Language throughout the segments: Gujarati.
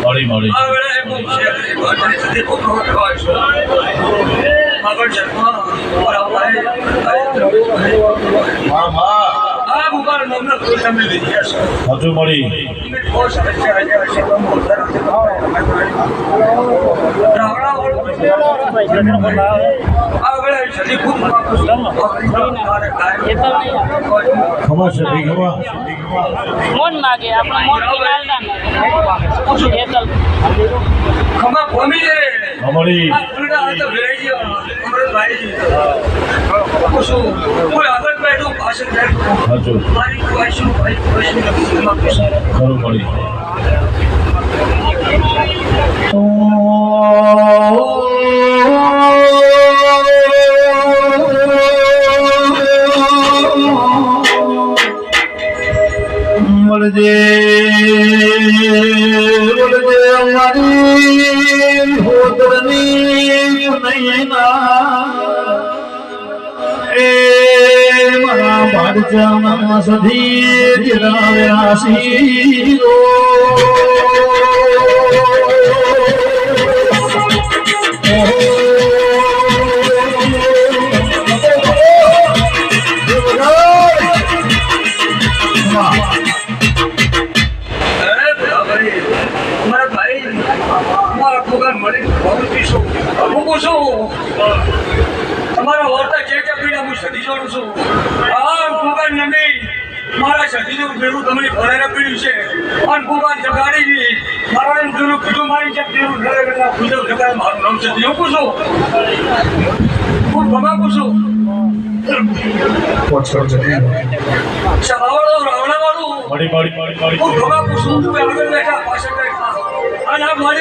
મળી મળી હા હા ખબર છે ભીખવા મોન માગે આપણે મોન હેતલ ખમા ભમી છે. હાથ ભેળાઈ ગયો. અમૃતભાઈ કોઈ આગળ બેઠું બેઠું. ભાઈ કુસુમ ખરું મળી. મળજે બાળજાના સધી ગિરાવ્યા શીરો અરે હું કુસુમ તમારા વાર્તા જે કે પીડા હું છું. આ ભૂગા નમી મારા સદીનું ભેરું તમને ભરાઈને પીડ્યું છે. અને ભૂગા જગાડી મારા કીધું મારી છે તેવું ઘરે ઘરે જગાડે મારું નામ છે. હું કુસુમ હું ભગા ભગા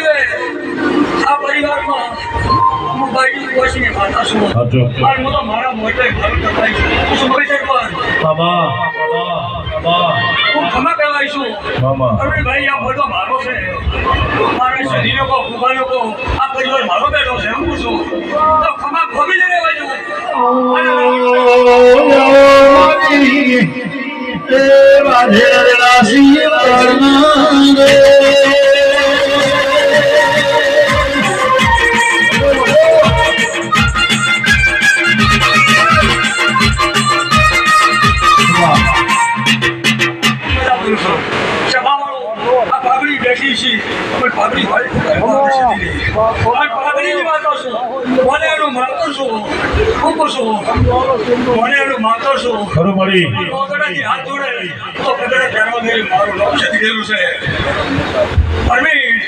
વે આ પરિવારમાં મારા છું છું છે બેઠો છે હું છું તો ખમા ખોબી જઈને બાજુ સભાવાળો આ પાઘડી બેઠી છે. પણ પાઘડી. અને પાઘડીની વાતો છો મને એનું માતો છું ખૂબ છો મને એનું માતો છો ખરું મળી કોકડાથી હાથ જોડે. તો કદાચ પહેરવા દે. મારું છતી ગયેલું છે.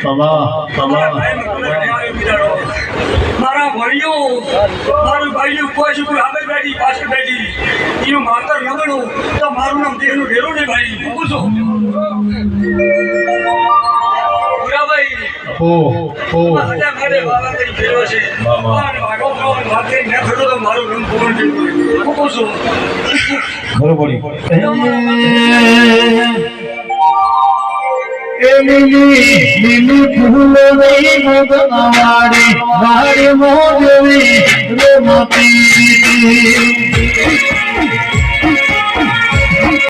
બાબા મારા ભાઈઓ મારું ભાઈઓ કોઈ છે કોઈ આગળ બેઠી પાછળ બેઠી. એનું માતર નગણું તો મારું નામ દેહનું ઢેરું નહીં ભાઈ. હું છું? ઓ ઓ બધા માટે બાબા કઈ ફેરવો છે બાબા. અને વાગો ખાવાનો વાત કઈ ના ખરો તો મારું નામ પૂર્ણ થયું હું. કહું છું ખરું મળી લીલું ફૂલો નહીં મગનવાડી વાડી મોજવી રે મોતી